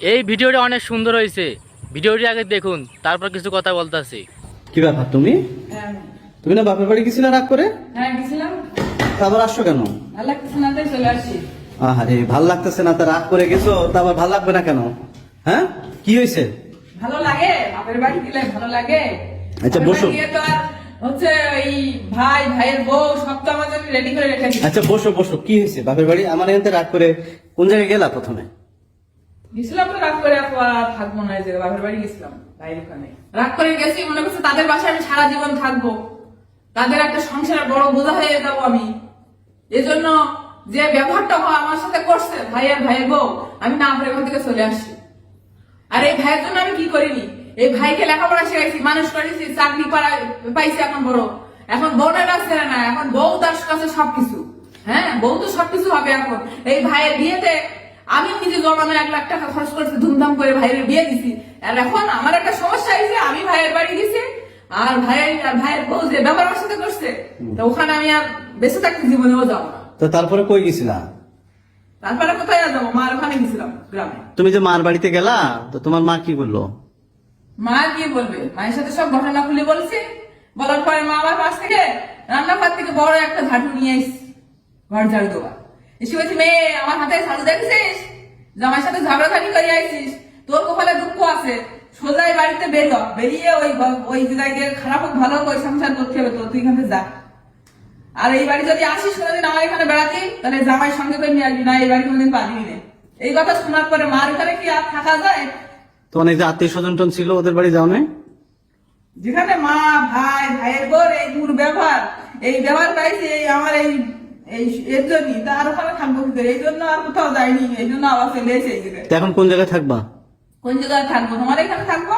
এই ভিডিওটা অনেক সুন্দর হয়েছে। ভিডিওটি আগে দেখুন তারপর কিছু কথা বলতেছি। কি ব্যাপার তুমি? হ্যাঁ। তুমি না বাপের বাড়ি গেছিলে রাগ করে? হ্যাঁ গেছিলাম। আবার আসছো কেন? ভালো লাগতেছে না তাই চলে আসি আরে ভালো লাগতেছে না তা রাগ করে গেছো তা আবার ভালো লাগবে না কেন? হ্যাঁ? কি হয়েছে? ভালো লাগে বাপের বাড়ি গেলে ভালো লাগে। আচ্ছা, বসো। হচ্ছে এই ভাই ভাইয়ের বউ সব তো আমার জন্য রেডি করে রেখে দিচ্ছে। আচ্ছা বসো বসো। কি হয়েছে? বাপের বাড়ি? আমার এখানে রাগ করে কোন জায়গায় গেলা প্রথমে? গেছিলাম তো রাগ করে থাকব না জায়গায়, বাপের বাড়ি গেছিলাম ওখানে। রাগ করে গেছি, মনে করছে তাদের বাসায় আমি সারা জীবন থাকব। তাদের একটা সংসারের বড় বোঝা হয়ে যাব আমি। এজন্য যে ব্যবহারটা আমার সাথে করছে বউ, আমি না করে এখান থেকে চলে আসছি। আর এই ভাইয়ের জন্য আমি কি করিনি? এই ভাইকে লেখাপড়া শেখাইছি, মানুষ করেছি, চাকরি পাইছি এখন বড়। এখন বোনের আছে না, এখন বউ, তার কাছে সবকিছু। হ্যাঁ বউ তো সবকিছু হবে এখন। এই ভাইয়ের বিয়েতে আমি নিজে জমানো এক লাখ টাকা খরচ করছি ধুমধাম করে ভাইয়ের বিয়ে দিছি। আর এখন আমার একটা সমস্যা হয়েছে আমি ভাইয়ের বাড়ি গেছি আর ভাইয়ের আর ভাইয়ের বউ যে ব্যবহার আমার সাথে করছে তো ওখানে আমি আর বেঁচে থাকতে জীবনেও যাব না। তো তারপরে কই গেছিলা? তারপরে কোথায় যাব? মার ওখানে গেছিলাম গ্রামে। তুমি যে মার বাড়িতে গেলা তো তোমার মা কি বলল? মা কি বলবে? মায়ের সাথে সব ঘটনা খুলে বলছি। বলার পরে মা আমার পাশ থেকে রান্নাঘর থেকে বড় একটা ঝাড়ু নিয়ে এসছি ঘর ঝাড়ু দেওয়া। এসে বলছি মেয়ে আমার হাতে ঝাড়ু দেখছিস? জামাইয়ের সাথে ঝগড়াঝাড়ি করে আইছিস। তোর কপালে দুঃখ আছে। সোজাই বাড়িতে বের বেরিয়ে ওই ওই জায়গায় খারাপ হোক ভালো হোক ওই সংসার করতে হবে তো তুই এখান যা। আর এই বাড়ি যদি আসিস কোনোদিন আমার এখানে বেড়াতে তাহলে জামাই সঙ্গে করে নিয়ে আসবি না এই বাড়ি কোনোদিন পাবি না। এই কথা শোনার পরে মার ওখানে কি আর থাকা যায়? তোমার যে আত্মীয় স্বজন টন ছিল ওদের বাড়ি যাও না যেখানে মা ভাই ভাইয়ের বোর এই দূর ব্যবহার এই ব্যবহার পাইছি এই আমার এই এই এর জন্যই তার ওখানে থাকব কি করে এই জন্য আর কোথাও যাইনি এই জন্য আবার চলে এসে এই জায়গায় এখন কোন জায়গায় থাকবা? কোন জায়গায় থাকব? তোমার এখানে থাকব?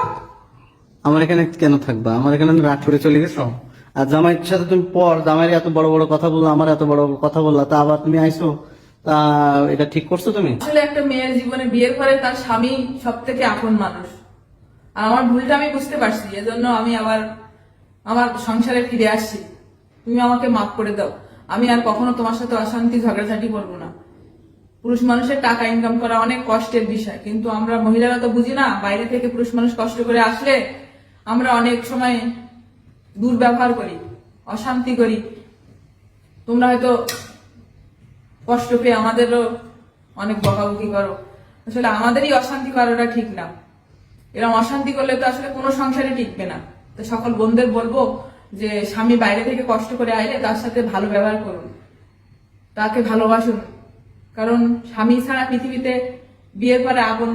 আমার এখানে কেন থাকবা? আমার এখানে করে চলে গেছো? আর জামাইয়ের সাথে তুমি পর জামাইয়ের এত বড় বড় কথা বলল আমার এত বড় বড় কথা বললা তা আবার তুমি আইসো? তা এটা ঠিক করছ তুমি? আসলে একটা মেয়ের জীবনে বিয়ের পরে তার স্বামী সব থেকে আপন মানুষ। আর আমার ভুলটা আমি বুঝতে পারছি এজন্য আমি আবার আমার সংসারে ফিরে আসছি। তুমি আমাকে মাফ করে দাও। আমি আর কখনো তোমার সাথে অশান্তি ঝগড়াঝাটি করব না। পুরুষ মানুষের টাকা ইনকাম করা অনেক কষ্টের বিষয়, কিন্তু আমরা মহিলারা তো বুঝি না, বাইরে থেকে পুরুষ মানুষ কষ্ট করে আসলে আমরা অনেক সময় দুর্ব্যবহার করি, অশান্তি করি। তোমরা হয়তো কষ্ট পেয়ে আমাদেরও অনেক বকাবকি করো। আসলে আমাদেরই অশান্তি করাটা ঠিক না। এরকম অশান্তি করলে তো আসলে কোনো সংসারে টিকবে না। তো সকল বোনদের বলব যে স্বামী বাইরে থেকে কষ্ট করে আইলে তার সাথে ভালো ব্যবহার করুন। তাকে ভালোবাসুন। কারণ স্বামী ছাড়া পৃথিবীতে বিয়ের পরে আগুন